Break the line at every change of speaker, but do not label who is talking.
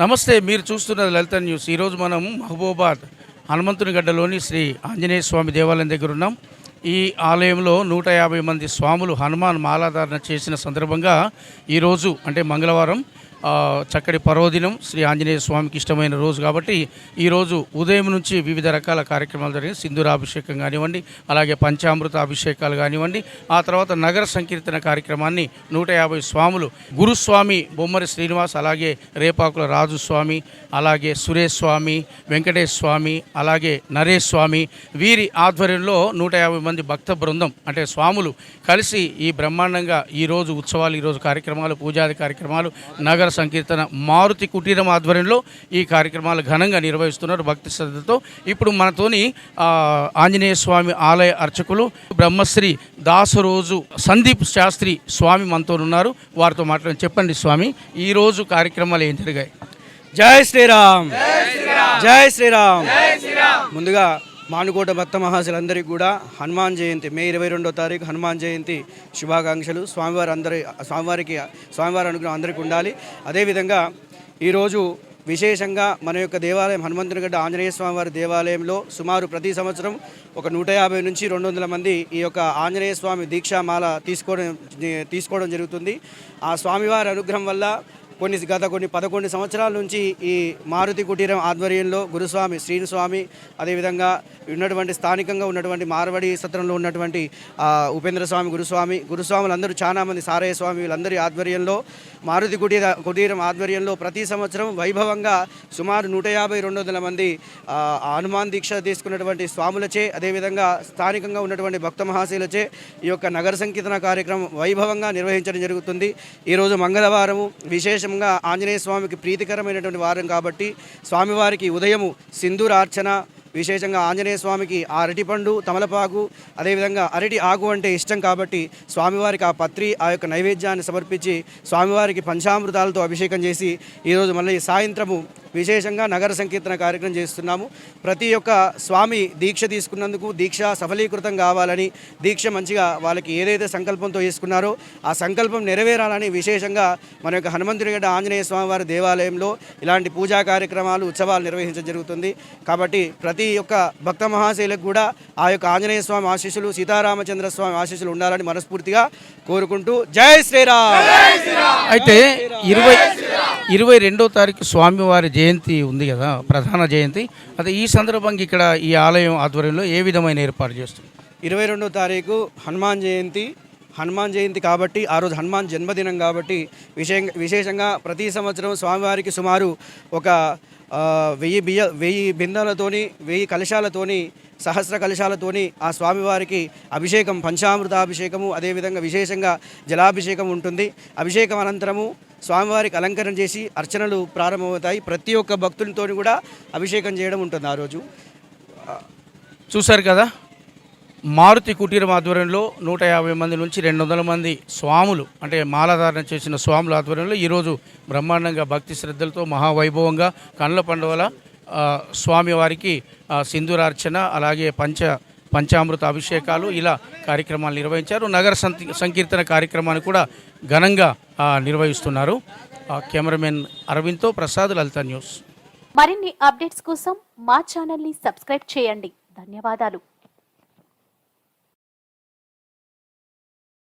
నమస్తే మీరు చూస్తున్నది లలిత న్యూస్. ఈరోజు మనం మహబూబాద్ హనుమంతుని గడ్డలోని శ్రీ ఆంజనేయ స్వామి దేవాలయం దగ్గర ఉన్నాం. ఈ ఆలయంలో నూట యాభై మంది స్వాములు హనుమాన్ మాలాధారణ చేసిన సందర్భంగా ఈరోజు అంటే మంగళవారం చక్కటి పర్వదినం శ్రీ ఆంజనేయ స్వామికి ఇష్టమైన రోజు కాబట్టి ఈరోజు ఉదయం నుంచి వివిధ రకాల కార్యక్రమాలు జరిగాయి. సింధూరాభిషేకం కానివ్వండి అలాగే పంచామృత అభిషేకాలు కానివ్వండి ఆ తర్వాత నగర సంకీర్తన కార్యక్రమాన్ని నూట యాభై స్వాములు గురుస్వామి బొమ్మరి శ్రీనివాస్ అలాగే రేపాకుల రాజు స్వామి అలాగే సురేష్ స్వామి వెంకటేష్ స్వామి అలాగే నరేష్ స్వామి వీరి ఆధ్వర్యంలో నూట యాభై మంది భక్త బృందం అంటే స్వాములు కలిసి ఈ బ్రహ్మాండంగా ఈరోజు ఉత్సవాలు ఈరోజు కార్యక్రమాలు పూజాది కార్యక్రమాలు నగర సంకీర్తన మారుతి కుటీరం ఆధ్వర్యంలో ఈ కార్యక్రమాలు ఘనంగా నిర్వహిస్తున్నారు. భక్తి శ్రద్ధతో ఇప్పుడు మనతోని ఆంజనేయ స్వామి ఆలయ అర్చకులు బ్రహ్మశ్రీ దాసరోజు సందీప్ శాస్త్రి స్వామి మనతో ఉన్నారు. వారితో మాట్లాడి చెప్పండి స్వామి ఈరోజు కార్యక్రమాలు ఏం జరిగాయి?
జై శ్రీరామ్. జై శ్రీరామ్. ముందుగా మానుకోట భక్త మహాశులందరికీ కూడా హనుమాన్ జయంతి మే ఇరవై రెండో తారీఖు హనుమాన్ జయంతి శుభాకాంక్షలు. స్వామివారి అందరి స్వామివారికి స్వామివారి అనుగ్రహం అందరికీ ఉండాలి. అదేవిధంగా ఈరోజు విశేషంగా మన యొక్క దేవాలయం హనుమంతునిగడ్డ ఆంజనేయ స్వామివారి దేవాలయంలో సుమారు ప్రతి సంవత్సరం ఒక నూట యాభై నుంచి రెండు వందల మంది ఈ యొక్క ఆంజనేయ స్వామి దీక్షామాల తీసుకోవడం తీసుకోవడం జరుగుతుంది. ఆ స్వామివారి అనుగ్రహం వల్ల కొన్ని గత కొన్ని పదకొండు సంవత్సరాల నుంచి ఈ మారుతి కుటీరం ఆధ్వర్యంలో గురుస్వామి శ్రీనుస్వామి అదేవిధంగా ఉన్నటువంటి స్థానికంగా ఉన్నటువంటి మార్వడి సత్రంలో ఉన్నటువంటి ఉపేంద్ర స్వామి గురుస్వామి గురుస్వాములందరూ చాలా మంది సారయ్య స్వామి వీళ్ళందరి ఆధ్వర్యంలో మారుతి కుటీర కుటీరం ఆధ్వర్యంలో ప్రతి సంవత్సరం వైభవంగా సుమారు నూట యాభై రెండు వందల మంది హనుమాన్ దీక్ష తీసుకున్నటువంటి స్వాములచే అదేవిధంగా స్థానికంగా ఉన్నటువంటి భక్త మహాశీలచే ఈ యొక్క నగర సంకీర్తన కార్యక్రమం వైభవంగా నిర్వహించడం జరుగుతుంది. ఈరోజు మంగళవారము. విశేషంగా ఆంజనేయ స్వామికి ప్రీతికరమైనటువంటి వారం కాబట్టి స్వామివారికి ఉదయము సింధూరార్చన విశేషంగా ఆంజనేయ స్వామికి ఆ అరటిపండు తమలపాకు అదేవిధంగా అరటి ఆకు అంటే ఇష్టం కాబట్టి స్వామివారికి ఆ పత్రి ఆ యొక్క నైవేద్యాన్ని సమర్పించి స్వామివారికి పంచామృతాలతో అభిషేకం చేసి ఈరోజు మళ్ళీ సాయంత్రము విశేషంగా నగర సంకీర్తన కార్యక్రమం చేస్తున్నాము. ప్రతి ఒక్క స్వామి దీక్ష తీసుకున్నందుకు దీక్ష సఫలీకృతం కావాలని దీక్ష మంచిగా వాళ్ళకి ఏదైతే సంకల్పంతో చేసుకున్నారో ఆ సంకల్పం నెరవేరాలని విశేషంగా మన యొక్క హనుమంతుడిగడ్డ ఆంజనేయ స్వామివారి దేవాలయంలో ఇలాంటి పూజా కార్యక్రమాలు ఉత్సవాలు నిర్వహించడం జరుగుతుంది. కాబట్టి ప్రతి ఒక్క భక్త మహాశైలకు కూడా ఆ యొక్క ఆంజనేయ స్వామి ఆశీస్సులు సీతారామచంద్ర స్వామి ఆశీస్సులు ఉండాలని మనస్ఫూర్తిగా కోరుకుంటూ జై శ్రీరామ్!
అయితే ఇరవై ఇరవై రెండో తారీఖు స్వామివారి జయంతి ఉంది కదా ప్రధాన జయంతి. అయితే ఈ సందర్భంగా ఇక్కడ ఈ ఆలయం ఆధ్వర్యంలో ఏ విధమైన ఏర్పాటు చేస్తుంది
ఇరవై రెండో తారీఖు హనుమాన్ జయంతి. హనుమాన్ జయంతి కాబట్టి ఆ రోజు హనుమాన్ జన్మదినం కాబట్టి విశేషంగా విశేషంగా ప్రతి సంవత్సరం స్వామివారికి సుమారు ఒక వెయ్యి బియ్య వెయ్యి బిందాలతోని వెయ్యి కలశాలతోని సహస్ర కలశాలతోని ఆ స్వామివారికి అభిషేకం పంచామృతాభిషేకము అదేవిధంగా విశేషంగా జలాభిషేకం ఉంటుంది. అభిషేకం అనంతరము స్వామివారికి అలంకరణ చేసి అర్చనలు ప్రారంభమవుతాయి. ప్రతి ఒక్క భక్తులతో కూడా అభిషేకం చేయడం ఉంటుంది ఆ రోజు.
చూశారు కదా? మారుతి కుటీరం ఆధ్వర్యంలో నూట యాభై మంది నుంచి రెండు వందల మంది స్వాములు అంటే మాలాధారణ చేసిన స్వాముల ఆధ్వర్యంలో ఈరోజు బ్రహ్మాండంగా భక్తి శ్రద్ధలతో మహావైభవంగా కండ్ల పండుగల స్వామివారికి సింధూరార్చన అలాగే పంచ పంచామృత అభిషేకాలు ఇలా కార్యక్రమాలు నిర్వహించారు. నగర సంకీర్తన కార్యక్రమాన్ని కూడా ఘనంగా నిర్వహిస్తున్నారు. కెమెరామెన్ అరవింద్తో ప్రసాద్ లలిత న్యూస్.
మరిన్ని అప్డేట్స్ కోసం మా ఛానల్ని సబ్స్క్రైబ్ చేయండి. ధన్యవాదాలు.